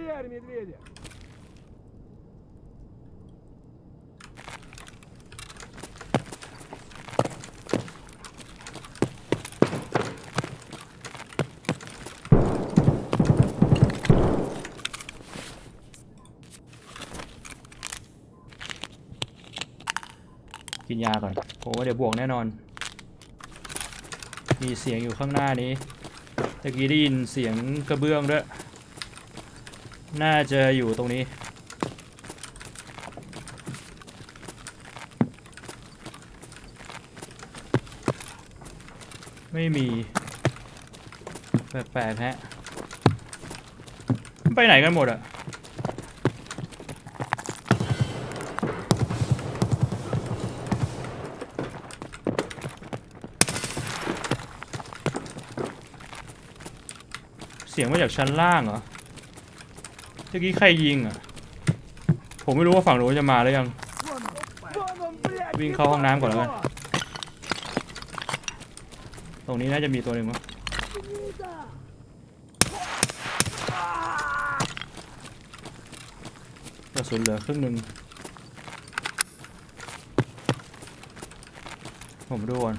Хуярь, медведя! กินยาก่อนผมว่าเดี๋ยวบวกแน่นอน มีเสียงอยู่ข้างหน้านี้ตะกี้ได้ยินเสียงกระเบื้องด้วย น่าจะอยู่ตรงนี้ ไม่มี แปลกๆฮะไปไหนกันหมดอะเสียงมาจากชั้นล่างเหรอ เมื่อกี้ใครยิงอะ ผมไม่รู้ว่าฝั่งโน้นจะมาหรือยัง วิ่งเข้าห้องน้ำก่อนแล้วกัน ตรงนี้น่าจะมีตัวหนึ่งมั้งกระสุนเหลือครึ่งหนึ่งผมดูก่อน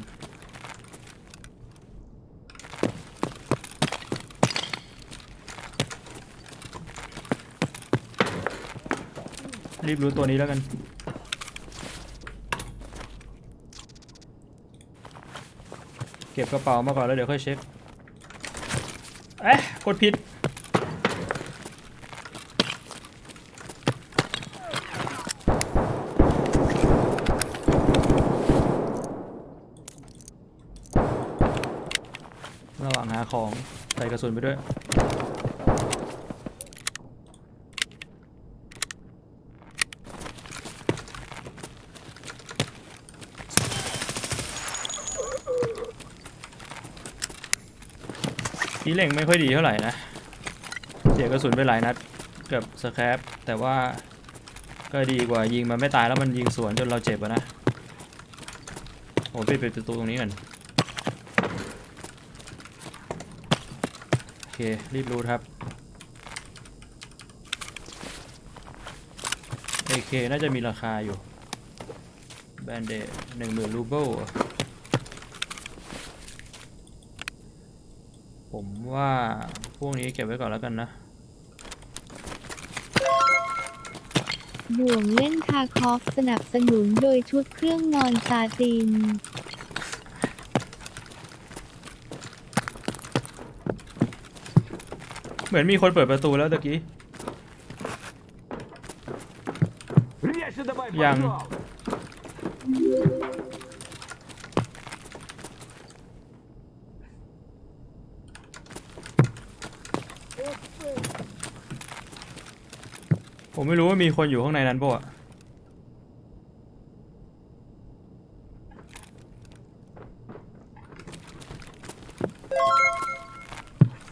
รีบรู้ตัวนี้แล้วกัน เก็บกระเป๋ามาก่อนแล้วเดี๋ยวค่อยเช็ค เอ๊ะกดผิด ระหว่างหาของใส่กระสุนไปด้วย เล่งไม่ค่อยดีเท่าไหร่นะ เสียกระสุนไปหลายนัดเกือบสแครปแต่ว่าก็ดีกว่ายิงมันไม่ตายแล้วมันยิงสวนจนเราเจ็บอะนะโอ้ปิดปิดประตูตรงนี้ก่อนโอเค รีบรูทครับโอเคน่าจะมีราคาอยู่แบนเดหนึ่งหมื่นรูเบิล ผมว่าพวกนี้เก็บไว้ก่อนแล้วกันนะ บ่วงเล่นคาคอฟสนับสนุนโดยชุดเครื่องนอนซาติน เหมือนมีคนเปิดประตูแล้วตะกี้ยัง ผมไม่รู้ว่ามีคนอยู่ข้างในนั้นปะวะ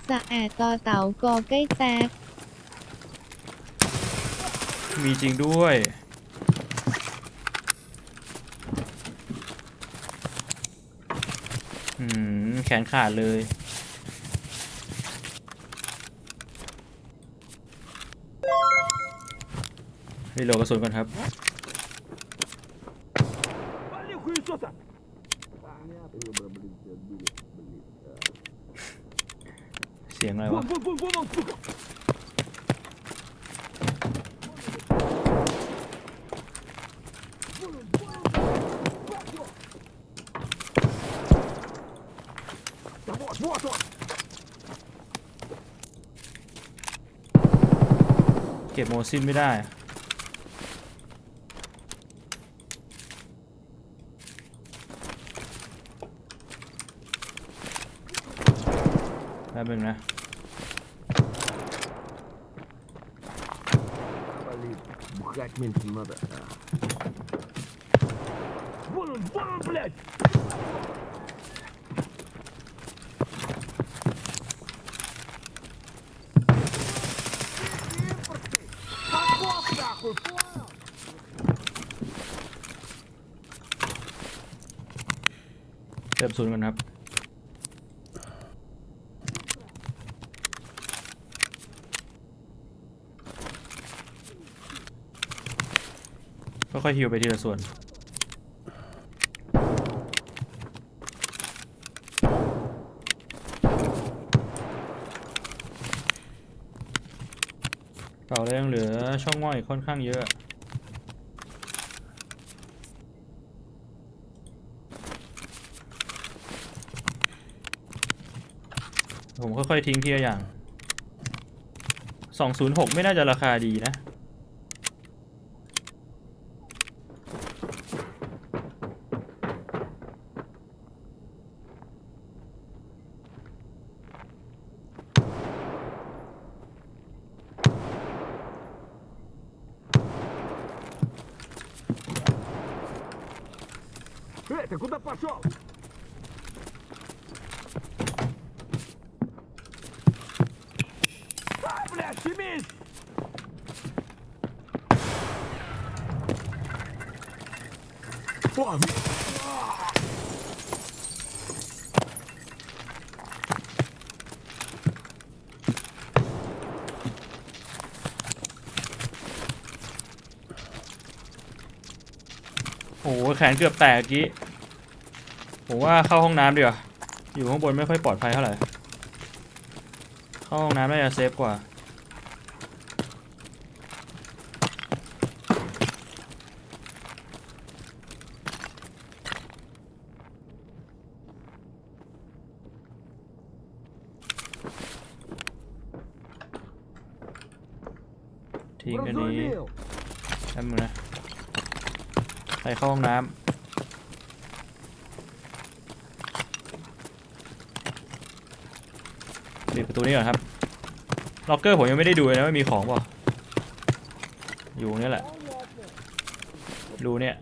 สะแอดต่อเต๋ากอใกล้แตกมีจริงด้วย อืม แขนขาดเลย รีโหลกระสุนก่อนครับ เสียงอะไรวะ เก็บโมซินไม่ได้ ป๊บนึงนะบุกมินมาแบบวอนวอบลัดเก็บศูนย์กันครับ ค่อยๆฮิวไปทีละส่วน เก่าแล้วยังเหลือช่องว่างอีกค่อนข้างเยอะผมค่อยๆทิ้งทีละอย่าง 206 ไม่น่าจะราคาดีนะ Эй, ты куда пошел? Ай, блядь, семейство! О, แขนเกือบแตกกี้ผมว่าเข้าห้องน้ำดีกว่าอยู่ข้างบนไม่ค่อยปลอดภัยเท่าไหร่ เข้าห้องน้ำน่าจะเซฟกว่า ทิ้งอันนี้แป๊บนึงนะ ไปเข้าห้องน้ำปิดประตูนี้ก่อนครับ ล็อกเกอร์ผมยังไม่ได้ดูเลยนะไม่มีของปล่าอยู่นี่แหละ ดูเนี่ย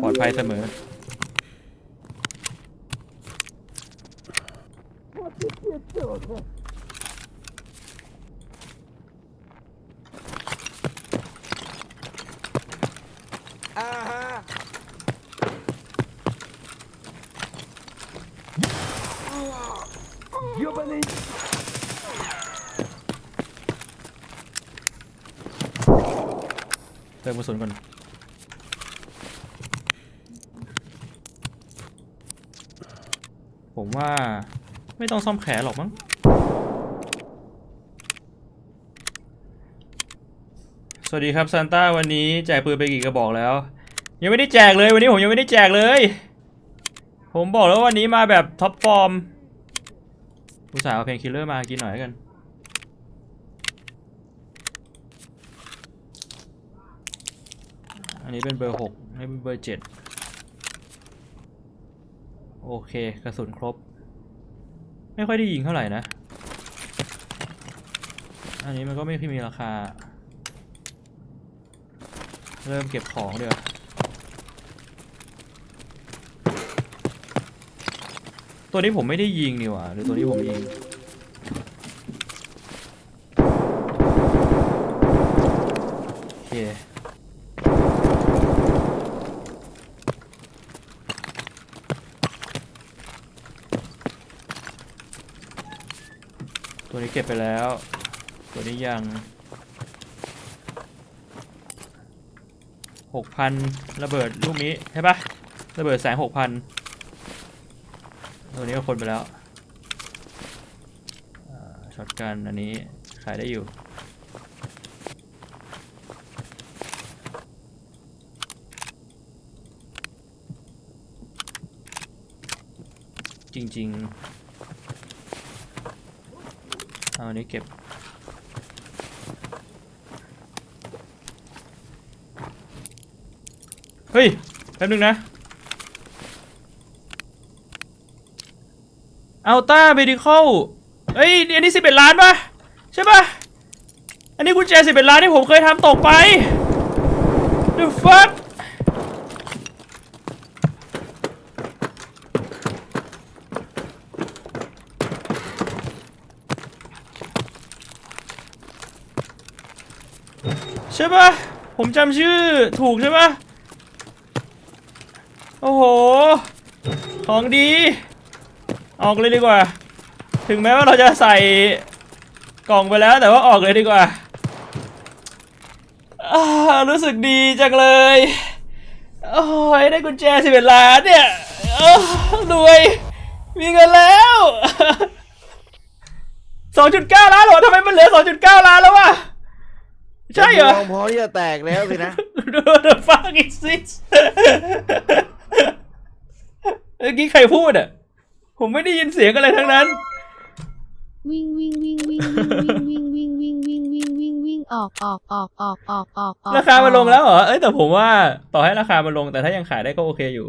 ปลอดภัยเสมอ เติมกระสุนก่อนผมว่าไม่ต้องซ่อมแขนหรอกมั้ง สวัสดีครับซานต้าวันนี้แจกปืนไปกี่กระบอกแล้ว ยังไม่ได้แจกเลยวันนี้ผมยังไม่ได้แจกเลย ผมบอกแล้ววันนี้มาแบบท็อปฟอร์มอุตส่าห์เอาเพนคิลเลอร์มากินหน่อยกัน อันนี้เป็นเบอร์หกอันนี้เป็นเบอร์เจ็ดโอเค กระสุนครบ ไม่ค่อยได้ยิงเท่าไหร่นะ อันนี้มันก็ไม่ค่อยมีราคา เริ่มเก็บของเดี๋ยวตัวนี้ผมไม่ได้ยิงนี่หว่าหรือตัวนี้ผมยิง โอเค ตัวนี้ เก็บไปแล้ว ตัวนี้ยังหกพันระเบิดลูกนี้ใช่ปะระเบิดแสงหกพันตัวนี้ก็คนไปแล้วช็อตกันอันนี้ขายได้อยู่จริง ๆ เอาอันนี้เก็บ เฮ้ย แป๊บนึงนะ เอัลต้าเมดิคอลเอ้ย อันนี้สิบเอ็ดล้านปะใช่ปะอันนี้กุญแจสิบเอ็ดล้านที่ผมเคยทำตกไป The fuck ใช่ปะผมจำชื่อถูกใช่ปะโอ้โห ของดี ออกเลยดีกว่า ถึงแม้ว่าเราจะใส่กล่องไปแล้วแต่ว่าออกเลยดีกว่าารู้สึกดีจังเลย โอ้ยได้กุญแจสิบเอ็ดล้านเนี่ยรวย มีเงินแล้วสองจุดเก้าล้านเหรอทำไมมันเหลือสองจุดเก้าล้านแล้ววะ ใช่เหรอ จำลองพอที่จะแตกแล้วสินะ The fuck is this เมื่อกี้ใครพูดอะ ผมไม่ได้ยินเสียงอะไรทั้งนั้น วิ่งวิ่งวิ่งวิ่งวิ่งวิ่งวิ่งวิ่งวิ่งวิ่งวิ่งวิ่งออกออกออกออกออกออกออกราคามันลงแล้วเหรอ เอ้ยแต่ผมว่าต่อให้ราคามันลงแต่ถ้ายังขายได้ก็โอเคอยู่